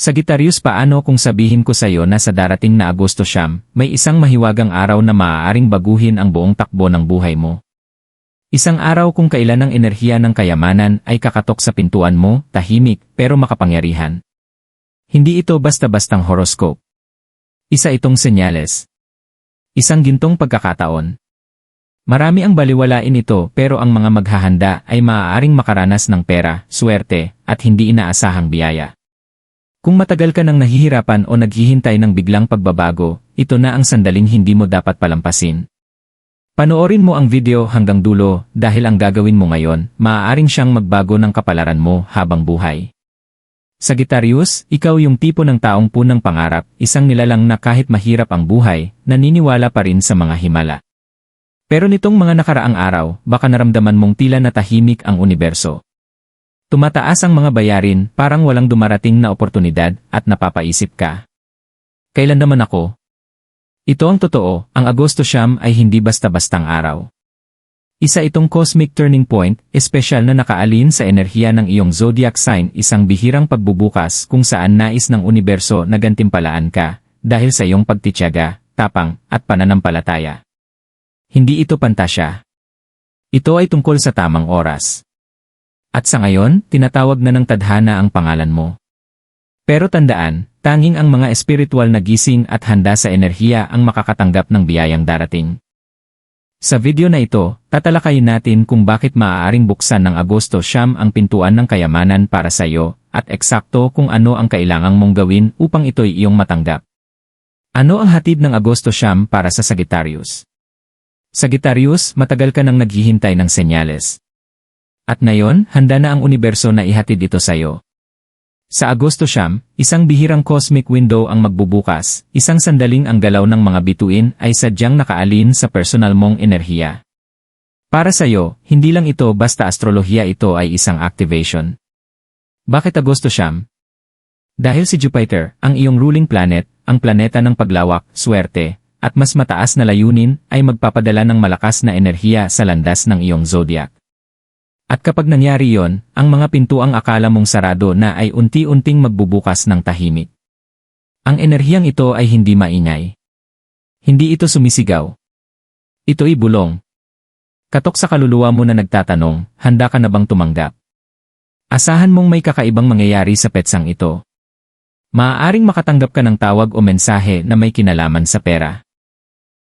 Sagittarius paano kung sabihin ko sa iyo na sa darating na Agosto siyam, may isang mahiwagang araw na maaaring baguhin ang buong takbo ng buhay mo. Isang araw kung kailan ang enerhiya ng kayamanan ay kakatok sa pintuan mo, tahimik, pero makapangyarihan. Hindi ito basta-bastang horoscope. Isa itong senyales. Isang gintong pagkakataon. Marami ang baliwalain ito pero ang mga maghahanda ay maaaring makaranas ng pera, swerte, at hindi inaasahang biyaya. Kung matagal ka nang nahihirapan o naghihintay ng biglang pagbabago, ito na ang sandaling hindi mo dapat palampasin. Panoorin mo ang video hanggang dulo dahil ang gagawin mo ngayon, maaaring siyang magbago ng kapalaran mo habang buhay. Sagittarius, ikaw yung tipo ng taong punang pangarap, isang nilalang na kahit mahirap ang buhay, naniniwala pa rin sa mga himala. Pero nitong mga nakaraang araw, baka naramdaman mong tila na tahimik ang universo. Tumataas ang mga bayarin, parang walang dumarating na oportunidad, at napapaisip ka. Kailan naman ako? Ito ang totoo, ang Agosto siyam ay hindi basta-bastang araw. Isa itong cosmic turning point, espesyal na nakaalin sa enerhiya ng iyong zodiac sign isang bihirang pagbubukas kung saan nais ng universo na gantimpalaan ka, dahil sa iyong pagtityaga, tapang, at pananampalataya. Hindi ito pantasya. Ito ay tungkol sa tamang oras. At sa ngayon, tinatawag na ng tadhana ang pangalan mo. Pero tandaan, tanging ang mga espiritual na gising at handa sa enerhiya ang makakatanggap ng biyayang darating. Sa video na ito, tatalakayin natin kung bakit maaaring buksan ng Agosto siyam ang pintuan ng kayamanan para sa iyo, at eksakto kung ano ang kailangang mong gawin upang ito'y iyong matanggap. Ano ang hatid ng Agosto siyam para sa Sagittarius? Sagittarius, matagal ka nang naghihintay ng senyales. At ngayon, handa na ang universo na ihatid ito sa iyo. Sa Agosto siyam, isang bihirang cosmic window ang magbubukas, isang sandaling ang galaw ng mga bituin ay sadyang nakaalin sa personal mong enerhiya. Para sa iyo, hindi lang ito basta astrolohiya ito ay isang activation. Bakit Agosto siyam? Dahil si Jupiter, ang iyong ruling planet, ang planeta ng paglawak, swerte, at mas mataas na layunin ay magpapadala ng malakas na enerhiya sa landas ng iyong zodiac. At kapag nangyari yon, ang mga pintuang akala mong sarado na ay unti-unting magbubukas ng tahimik. Ang enerhiyang ito ay hindi maingay. Hindi ito sumisigaw. Ito'y bulong. Katok sa kaluluwa mo na nagtatanong, handa ka na bang tumanggap? Asahan mong may kakaibang mangyayari sa petsang ito. Maaaring makatanggap ka ng tawag o mensahe na may kinalaman sa pera.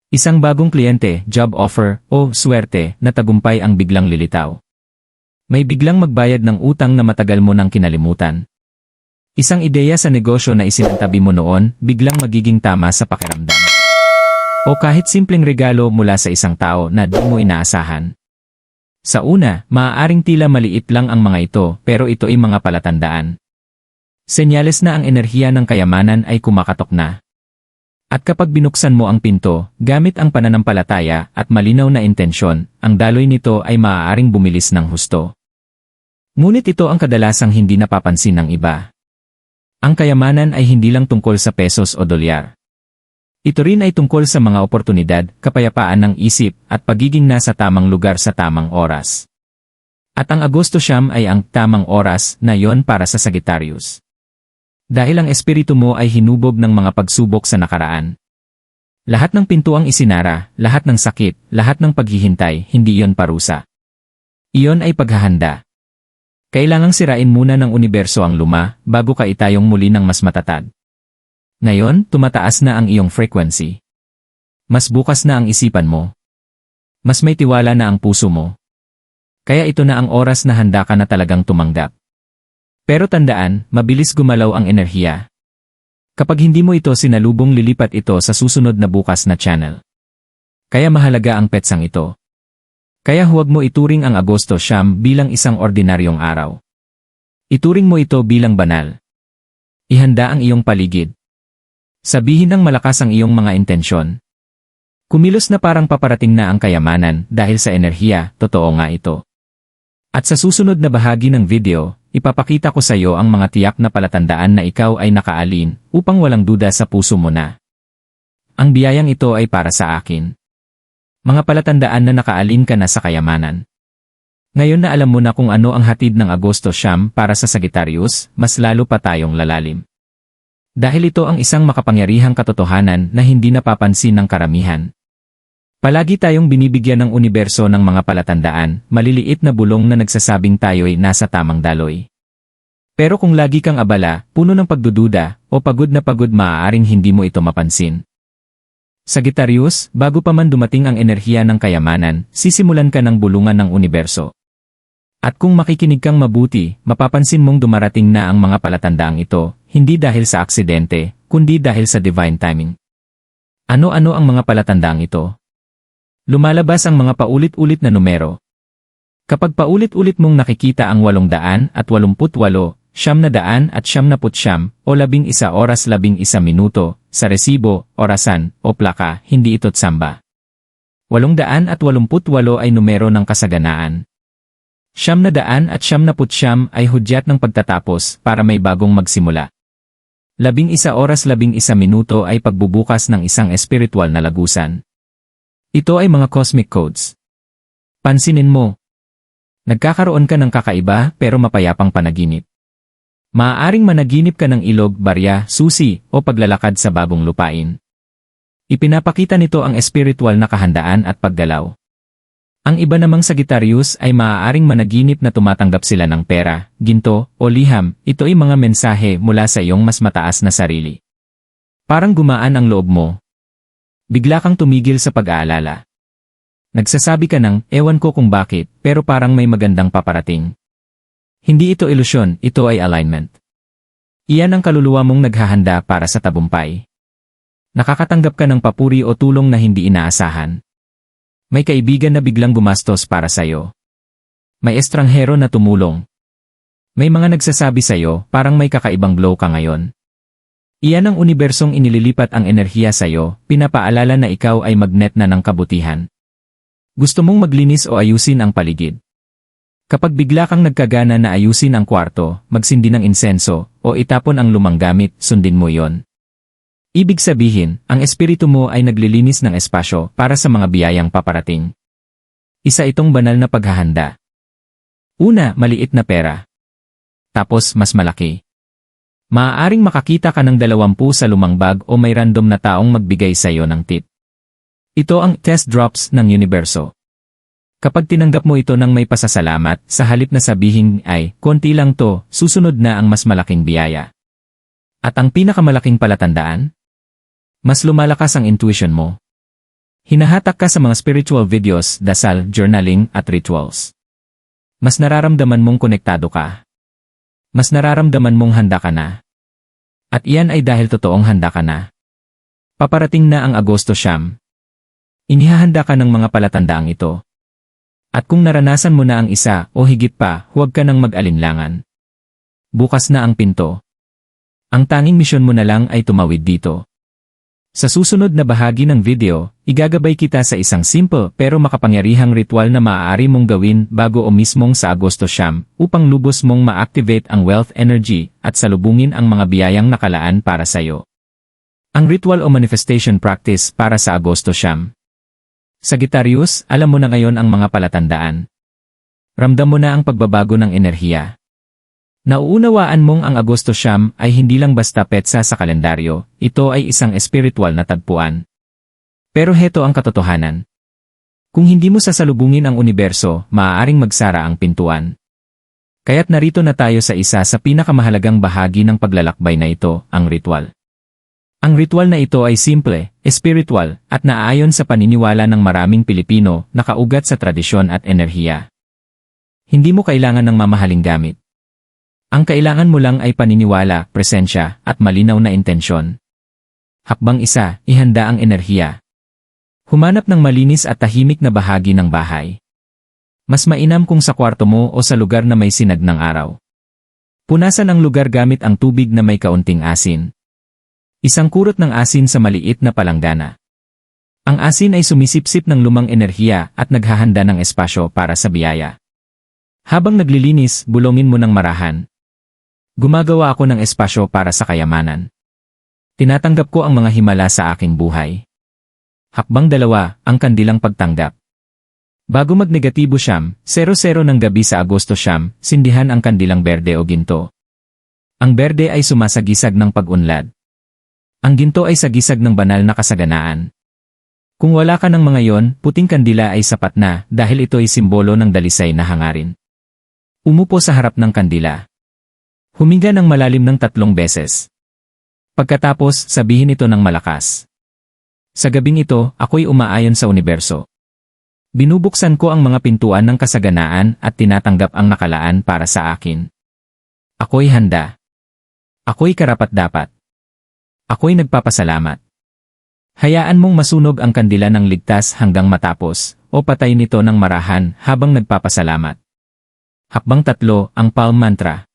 Isang bagong kliyente, job offer, o swerte na tagumpay ang biglang lilitaw. May biglang magbayad ng utang na matagal mo nang kinalimutan. Isang ideya sa negosyo na isinantabi mo noon, biglang magiging tama sa pakiramdam. O kahit simpleng regalo mula sa isang tao na di mo inaasahan. Sa una, maaaring tila maliit lang ang mga ito pero ito ay mga palatandaan. Senyales na ang enerhiya ng kayamanan ay kumakatok na. At kapag binuksan mo ang pinto, gamit ang pananampalataya at malinaw na intensyon, ang daloy nito ay maaaring bumilis ng husto. Ngunit ito ang kadalasang hindi napapansin ng iba. Ang kayamanan ay hindi lang tungkol sa pesos o dolyar. Ito rin ay tungkol sa mga oportunidad, kapayapaan ng isip, at pagiging nasa tamang lugar sa tamang oras. At ang Agosto siyam ay ang tamang oras na yon para sa Sagittarius. Dahil ang espiritu mo ay hinubog ng mga pagsubok sa nakaraan. Lahat ng pintuang isinara, lahat ng sakit, lahat ng paghihintay, hindi iyon parusa. Iyon ay paghahanda. Kailangang sirain muna ng universo ang luma bago ka itayong muli ng mas matatag. Ngayon, tumataas na ang iyong frequency. Mas bukas na ang isipan mo. Mas may tiwala na ang puso mo. Kaya ito na ang oras na handa ka na talagang tumanggap. Pero tandaan, mabilis gumalaw ang enerhiya. Kapag hindi mo ito sinalubong lilipat ito sa susunod na bukas na channel. Kaya mahalaga ang petsang ito. Kaya huwag mo ituring ang Agosto siyam bilang isang ordinaryong araw. Ituring mo ito bilang banal. Ihanda ang iyong paligid. Sabihin ng malakas ang iyong mga intensyon. Kumilos na parang paparating na ang kayamanan dahil sa enerhiya, totoo nga ito. At sa susunod na bahagi ng video, ipapakita ko sa iyo ang mga tiyak na palatandaan na ikaw ay nakaalin upang walang duda sa puso mo na. Ang biyayang ito ay para sa akin. Mga palatandaan na nakaalin ka na sa kayamanan. Ngayon na alam mo na kung ano ang hatid ng Agosto Siyam para sa Sagittarius, mas lalo pa tayong lalalim. Dahil ito ang isang makapangyarihang katotohanan na hindi napapansin ng karamihan. Palagi tayong binibigyan ng universo ng mga palatandaan, maliliit na bulong na nagsasabing tayo'y nasa tamang daloy. Pero kung lagi kang abala, puno ng pagdududa, o pagod na pagod maaaring hindi mo ito mapansin. Sagittarius, bago pa man dumating ang enerhiya ng kayamanan, sisimulan ka ng bulungan ng universo. At kung makikinig kang mabuti, mapapansin mong dumarating na ang mga palatandaang ito, hindi dahil sa aksidente, kundi dahil sa divine timing. Ano-ano ang mga palatandaang ito? Lumalabas ang mga paulit-ulit na numero. Kapag paulit-ulit mong nakikita ang 888, siyam na daan at siyam na putsyam, o labing isa oras labing isa minuto, sa resibo, orasan, o plaka, hindi ito't samba. Walong daan at walumput walo ay numero ng kasaganaan. Siyam na daan at siyam na putsyam ay hudyat ng pagtatapos para may bagong magsimula. Labing isa oras labing isa minuto ay pagbubukas ng isang espiritual na lagusan. Ito ay mga cosmic codes. Pansinin mo. Nagkakaroon ka ng kakaiba pero mapayapang panaginip. Maaaring managinip ka ng ilog, barya, susi, o paglalakad sa bagong lupain. Ipinapakita nito ang espiritual na kahandaan at paggalaw. Ang iba namang Sagittarius ay maaaring managinip na tumatanggap sila ng pera, ginto, o liham, ito ay mga mensahe mula sa iyong mas mataas na sarili. Parang gumaan ang loob mo, Bigla kang tumigil sa pag-aalala. Nagsasabi ka ng, ewan ko kung bakit, pero parang may magandang paparating. Hindi ito ilusyon, ito ay alignment. Iyan ang kaluluwa mong naghahanda para sa tabumpay. Nakakatanggap ka ng papuri o tulong na hindi inaasahan. May kaibigan na biglang gumastos para sa'yo. May estranghero na tumulong. May mga nagsasabi sa'yo, parang may kakaibang glow ka ngayon. Iyan ang unibersong inililipat ang enerhiya sa'yo, pinapaalala na ikaw ay magnet na ng kabutihan. Gusto mong maglinis o ayusin ang paligid. Kapag bigla kang nagkagana na ayusin ang kwarto, magsindi ng insenso, o itapon ang lumang gamit, sundin mo yon. Ibig sabihin, ang espiritu mo ay naglilinis ng espasyo para sa mga biyayang paparating. Isa itong banal na paghahanda. Una, maliit na pera. Tapos, mas malaki. Maaaring makakita ka ng dalawampu sa lumang bag o may random na taong magbigay sa iyo ng tip. Ito ang test drops ng universo. Kapag tinanggap mo ito ng may pasasalamat, sa halip na sabihin ay, konti lang to, susunod na ang mas malaking biyaya. At ang pinakamalaking palatandaan? Mas lumalakas ang intuition mo. Hinahatak ka sa mga spiritual videos, dasal, journaling, at rituals. Mas nararamdaman mong konektado ka mas nararamdaman mong handa ka na. At iyan ay dahil totoong handa ka na. Paparating na ang Agosto Siyam. Inihahanda ka ng mga palatandaang ito. At kung naranasan mo na ang isa o higit pa, huwag ka nang mag-alinlangan. Bukas na ang pinto. Ang tanging misyon mo na lang ay tumawid dito. Sa susunod na bahagi ng video, igagabay kita sa isang simple pero makapangyarihang ritual na maaari mong gawin bago o mismong sa Agosto Siyam upang lubos mong ma-activate ang wealth energy at salubungin ang mga biyayang nakalaan para sa iyo. Ang ritual o manifestation practice para sa Agosto Siyam. Sagittarius, alam mo na ngayon ang mga palatandaan. Ramdam mo na ang pagbabago ng enerhiya. Nauunawaan mong ang Agosto Siyam ay hindi lang basta petsa sa kalendaryo, ito ay isang espiritual na tagpuan. Pero heto ang katotohanan. Kung hindi mo sasalubungin ang universo, maaaring magsara ang pintuan. Kaya't narito na tayo sa isa sa pinakamahalagang bahagi ng paglalakbay na ito, ang ritual. Ang ritual na ito ay simple, espiritual, at naaayon sa paniniwala ng maraming Pilipino na kaugat sa tradisyon at enerhiya. Hindi mo kailangan ng mamahaling gamit. Ang kailangan mo lang ay paniniwala, presensya, at malinaw na intensyon. Hakbang isa, ihanda ang enerhiya. Humanap ng malinis at tahimik na bahagi ng bahay. Mas mainam kung sa kwarto mo o sa lugar na may sinag ng araw. Punasan ang lugar gamit ang tubig na may kaunting asin. Isang kurot ng asin sa maliit na palanggana. Ang asin ay sumisipsip ng lumang enerhiya at naghahanda ng espasyo para sa biyaya. Habang naglilinis, bulongin mo ng marahan, Gumagawa ako ng espasyo para sa kayamanan. Tinatanggap ko ang mga himala sa aking buhay. Hakbang dalawa, ang kandilang pagtanggap. Bago magnegatibo siyam, 00 ng gabi sa Agosto siyam, sindihan ang kandilang berde o ginto. Ang berde ay sumasagisag ng pag-unlad, Ang ginto ay sagisag ng banal na kasaganaan. Kung wala ka ng mga yon, puting kandila ay sapat na dahil ito ay simbolo ng dalisay na hangarin. Umupo sa harap ng kandila. Huminga ng malalim ng tatlong beses. Pagkatapos, sabihin ito ng malakas. Sa gabing ito, ako'y umaayon sa universo. Binubuksan ko ang mga pintuan ng kasaganaan at tinatanggap ang nakalaan para sa akin. Ako'y handa. Ako'y karapat-dapat. Ako'y nagpapasalamat. Hayaan mong masunog ang kandila ng ligtas hanggang matapos, o patay nito ng marahan habang nagpapasalamat. Hakbang tatlo, ang Palm Mantra.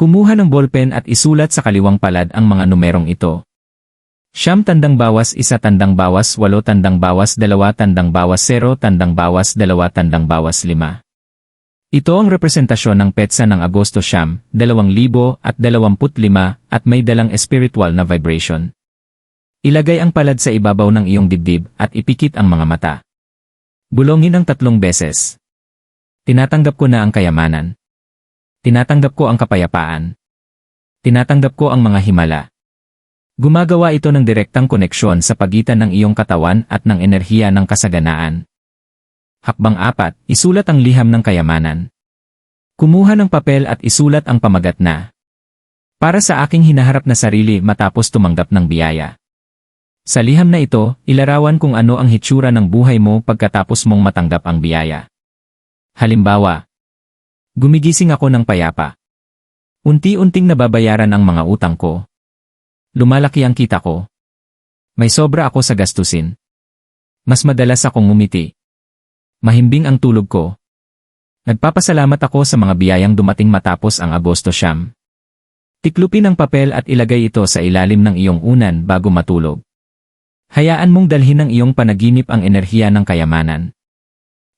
Kumuha ng ballpen at isulat sa kaliwang palad ang mga numerong ito. Siyam tandang bawas isa tandang bawas walo tandang bawas dalawa tandang bawas zero tandang bawas dalawa tandang bawas lima. Ito ang representasyon ng petsa ng Agosto Siyam, 2025 at may dalang spiritual na vibration. Ilagay ang palad sa ibabaw ng iyong dibdib at ipikit ang mga mata. Bulongin ang tatlong beses. Tinatanggap ko na ang kayamanan. Tinatanggap ko ang kapayapaan. Tinatanggap ko ang mga himala. Gumagawa ito ng direktang koneksyon sa pagitan ng iyong katawan at ng enerhiya ng kasaganaan. Hakbang apat, isulat ang liham ng kayamanan. Kumuha ng papel at isulat ang pamagat na. Para sa aking hinaharap na sarili matapos tumanggap ng biyaya. Sa liham na ito, ilarawan kung ano ang hitsura ng buhay mo pagkatapos mong matanggap ang biyaya. Halimbawa, gumigising ako ng payapa. Unti-unting nababayaran ang mga utang ko. Lumalaki ang kita ko. May sobra ako sa gastusin. Mas madalas akong ngumiti. Mahimbing ang tulog ko. Nagpapasalamat ako sa mga biyayang dumating matapos ang Agosto Siyam. Tiklupin ang papel at ilagay ito sa ilalim ng iyong unan bago matulog. Hayaan mong dalhin ng iyong panaginip ang enerhiya ng kayamanan.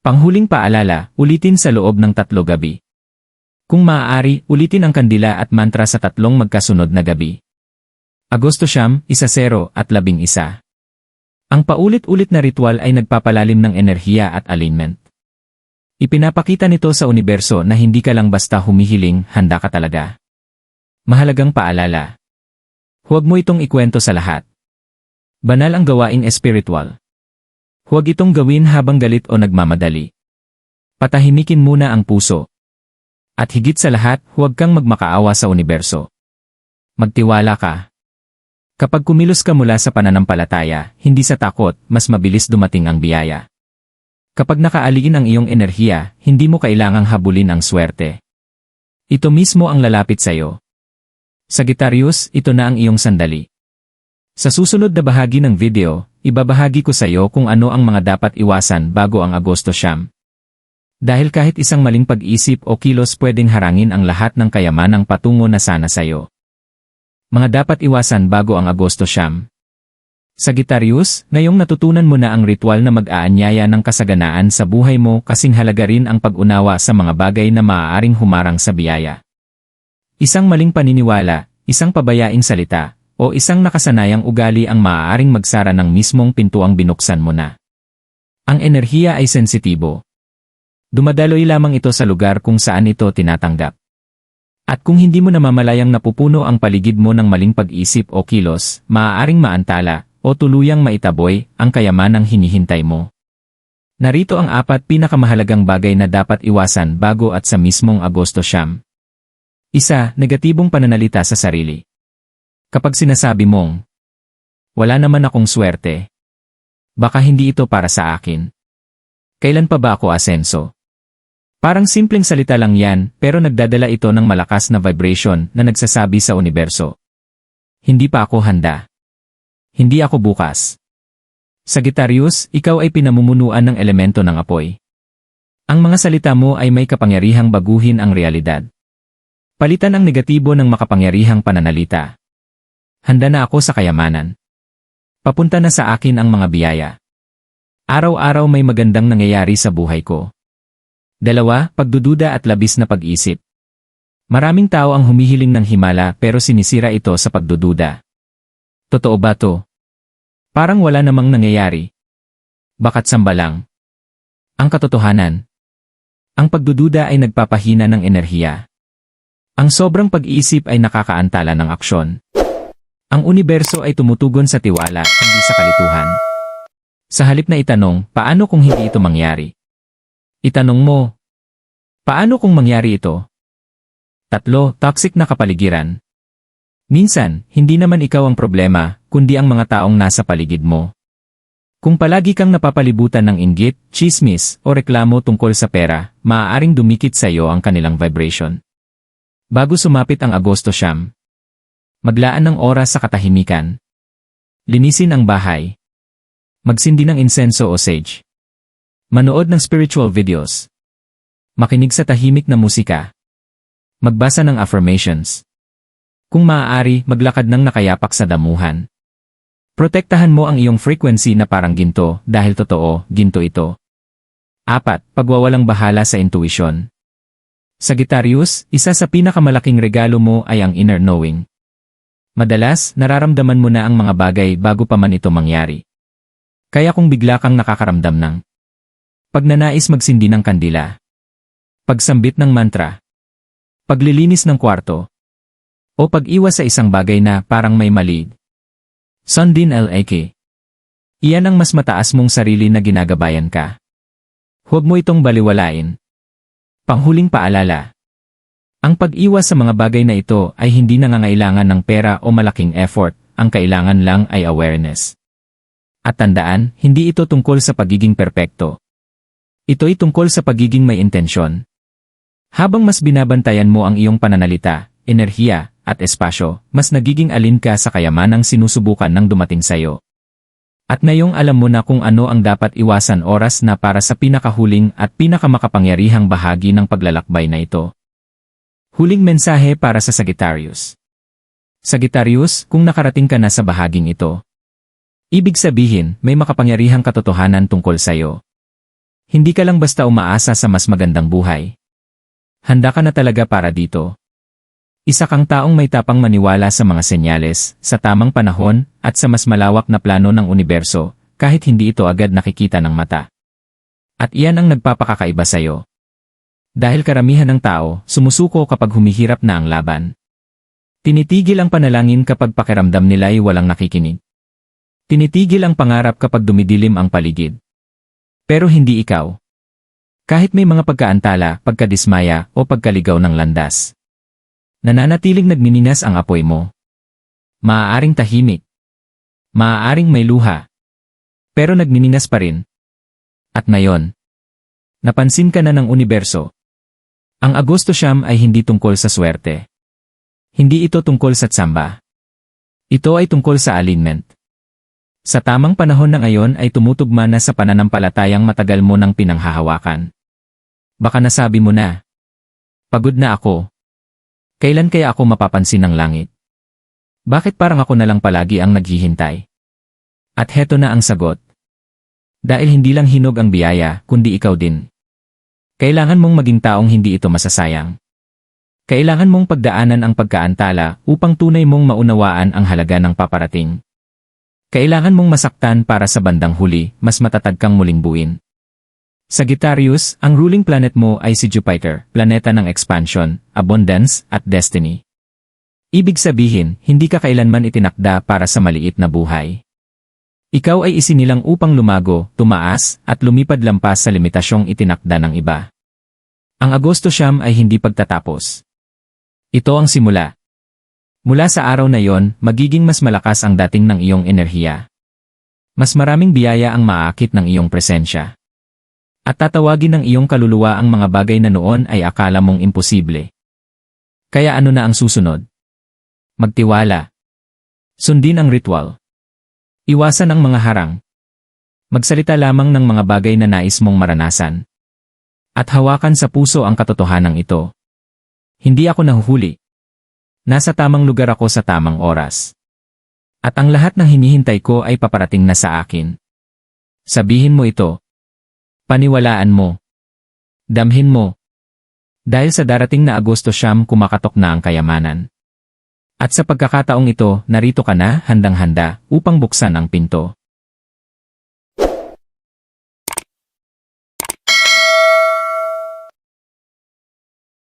Panghuling paalala, ulitin sa loob ng tatlo gabi. Kung maaari, ulitin ang kandila at mantra sa tatlong magkasunod na gabi. Agosto Siyam, isa zero at labing isa. Ang paulit-ulit na ritual ay nagpapalalim ng enerhiya at alignment. Ipinapakita nito sa universo na hindi ka lang basta humihiling, handa ka talaga. Mahalagang paalala. Huwag mo itong ikwento sa lahat. Banal ang gawaing espiritual. Huwag itong gawin habang galit o nagmamadali. Patahimikin muna ang puso. At higit sa lahat, huwag kang magmakaawa sa universo. Magtiwala ka. Kapag kumilos ka mula sa pananampalataya, hindi sa takot, mas mabilis dumating ang biyaya. Kapag nakaaligin ang iyong enerhiya, hindi mo kailangang habulin ang swerte. Ito mismo ang lalapit sa iyo. Sagittarius, ito na ang iyong sandali. Sa susunod na bahagi ng video, ibabahagi ko sa iyo kung ano ang mga dapat iwasan bago ang Agosto Siyam. Dahil kahit isang maling pag-isip o kilos pwedeng harangin ang lahat ng kayamanang patungo na sana sa iyo. Mga dapat iwasan bago ang Agosto Siyam. Sagittarius, ngayong natutunan mo na ang ritual na mag-aanyaya ng kasaganaan sa buhay mo kasing halaga rin ang pag-unawa sa mga bagay na maaaring humarang sa biyaya. Isang maling paniniwala, isang pabayaing salita, o isang nakasanayang ugali ang maaaring magsara ng mismong pintuang binuksan mo na. Ang enerhiya ay sensitibo. Dumadaloy lamang ito sa lugar kung saan ito tinatanggap. At kung hindi mo namamalayang napupuno ang paligid mo ng maling pag-isip o kilos, maaaring maantala o tuluyang maitaboy ang kayamanang hinihintay mo. Narito ang apat pinakamahalagang bagay na dapat iwasan bago at sa mismong Agosto Siyam. Isa, negatibong pananalita sa sarili. Kapag sinasabi mong, wala naman akong swerte. Baka hindi ito para sa akin. Kailan pa ba ako asenso? Parang simpleng salita lang yan, pero nagdadala ito ng malakas na vibration na nagsasabi sa universo. Hindi pa ako handa. Hindi ako bukas. Sagittarius, ikaw ay pinamumunuan ng elemento ng apoy. Ang mga salita mo ay may kapangyarihang baguhin ang realidad. Palitan ang negatibo ng makapangyarihang pananalita. Handa na ako sa kayamanan. Papunta na sa akin ang mga biyaya. Araw-araw may magandang nangyayari sa buhay ko. Dalawa, pagdududa at labis na pag-isip. Maraming tao ang humihiling ng himala pero sinisira ito sa pagdududa. Totoo ba to? Parang wala namang nangyayari. Bakat samba lang. Ang katotohanan. Ang pagdududa ay nagpapahina ng enerhiya. Ang sobrang pag-iisip ay nakakaantala ng aksyon. Ang universo ay tumutugon sa tiwala, hindi sa kalituhan. Sa halip na itanong, paano kung hindi ito mangyari? Itanong mo, paano kung mangyari ito? Tatlo, toxic na kapaligiran. Minsan, hindi naman ikaw ang problema, kundi ang mga taong nasa paligid mo. Kung palagi kang napapalibutan ng inggit, chismis, o reklamo tungkol sa pera, maaaring dumikit sa iyo ang kanilang vibration. Bago sumapit ang Agosto siyam, maglaan ng oras sa katahimikan. Linisin ang bahay. Magsindi ng insenso o sage. Manood ng spiritual videos. Makinig sa tahimik na musika. Magbasa ng affirmations. Kung maaari, maglakad ng nakayapak sa damuhan. Protektahan mo ang iyong frequency na parang ginto dahil totoo, ginto ito. Apat, pagwawalang bahala sa intuition. Sagittarius, isa sa pinakamalaking regalo mo ay ang inner knowing. Madalas, nararamdaman mo na ang mga bagay bago pa man ito mangyari. Kaya kung bigla kang nakakaramdam ng pagnanais magsindi ng kandila, pagsambit ng mantra, paglilinis ng kwarto, o pag-iwas sa isang bagay na parang may mali. Sundin LAK. Iyan ang mas mataas mong sarili na ginagabayan ka. Huwag mo itong baliwalain. Panghuling paalala. Ang pag-iwas sa mga bagay na ito ay hindi nangangailangan ng pera o malaking effort, ang kailangan lang ay awareness. At tandaan, hindi ito tungkol sa pagiging perpekto. Ito'y tungkol sa pagiging may intensyon. Habang mas binabantayan mo ang iyong pananalita, enerhiya, at espasyo, mas nagiging alin ka sa kayamanang sinusubukan ng dumating sayo. At ngayong alam mo na kung ano ang dapat iwasan oras na para sa pinakahuling at pinakamakapangyarihang bahagi ng paglalakbay na ito. Huling mensahe para sa Sagittarius. Sagittarius, kung nakarating ka na sa bahaging ito, Ibig sabihin, may makapangyarihang katotohanan tungkol sa'yo. Hindi ka lang basta umaasa sa mas magandang buhay. Handa ka na talaga para dito. Isa kang taong may tapang maniwala sa mga senyales, sa tamang panahon, at sa mas malawak na plano ng universo, kahit hindi ito agad nakikita ng mata. At iyan ang nagpapakakaiba sa'yo. Dahil karamihan ng tao, sumusuko kapag humihirap na ang laban. Tinitigil ang panalangin kapag pakiramdam nila ay walang nakikinig. Tinitigil ang pangarap kapag dumidilim ang paligid. Pero hindi ikaw. Kahit may mga pagkaantala, pagkadismaya, o pagkaligaw ng landas. Nananatiling nagmininas ang apoy mo. Maaaring tahimik. Maaaring may luha. Pero nagmininas pa rin. At ngayon, napansin ka na ng universo. Ang Agosto Siyam ay hindi tungkol sa swerte. Hindi ito tungkol sa tsamba. Ito ay tungkol sa alignment. Sa tamang panahon na ngayon ay tumutugma na sa pananampalatayang matagal mo nang pinanghahawakan. Baka nasabi mo na. Pagod na ako. Kailan kaya ako mapapansin ng langit? Bakit parang ako na lang palagi ang naghihintay? At heto na ang sagot. Dahil hindi lang hinog ang biyaya, kundi ikaw din. Kailangan mong maging taong hindi ito masasayang. Kailangan mong pagdaanan ang pagkaantala upang tunay mong maunawaan ang halaga ng paparating. Kailangan mong masaktan para sa bandang huli, mas matatag kang muling buin. Sagittarius, ang ruling planet mo ay si Jupiter, planeta ng expansion, abundance, at destiny. Ibig sabihin, hindi ka kailanman itinakda para sa maliit na buhay. Ikaw ay isinilang upang lumago, tumaas, at lumipad lampas sa limitasyong itinakda ng iba. Ang Agosto Siyam ay hindi pagtatapos. Ito ang simula. Mula sa araw na yon, magiging mas malakas ang dating ng iyong enerhiya. Mas maraming biyaya ang maakit ng iyong presensya. At tatawagin ng iyong kaluluwa ang mga bagay na noon ay akala mong imposible. Kaya ano na ang susunod? Magtiwala. Sundin ang ritual. Iwasan ang mga harang. Magsalita lamang ng mga bagay na nais mong maranasan. At hawakan sa puso ang katotohanan ito. Hindi ako nahuhuli. Nasa tamang lugar ako sa tamang oras. At ang lahat ng hinihintay ko ay paparating na sa akin. Sabihin mo ito. Paniwalaan mo. Damhin mo. Dahil sa darating na Agosto siyam kumakatok na ang kayamanan. At sa pagkakataong ito, narito ka na, handang-handa, upang buksan ang pinto.